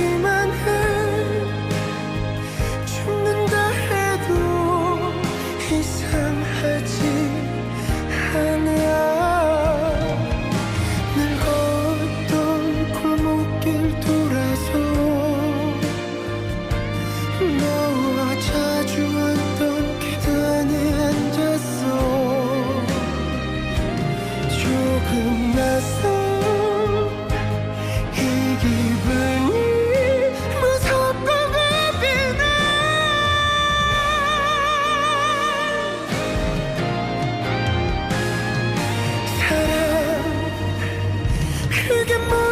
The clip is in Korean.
그만해. 죽는다 해도 이상하지 않아. 늘 걷던 골목길 돌아서 너와 자주 왔던 계단에 앉았어 조금 낯선 이 기분 그게 뭐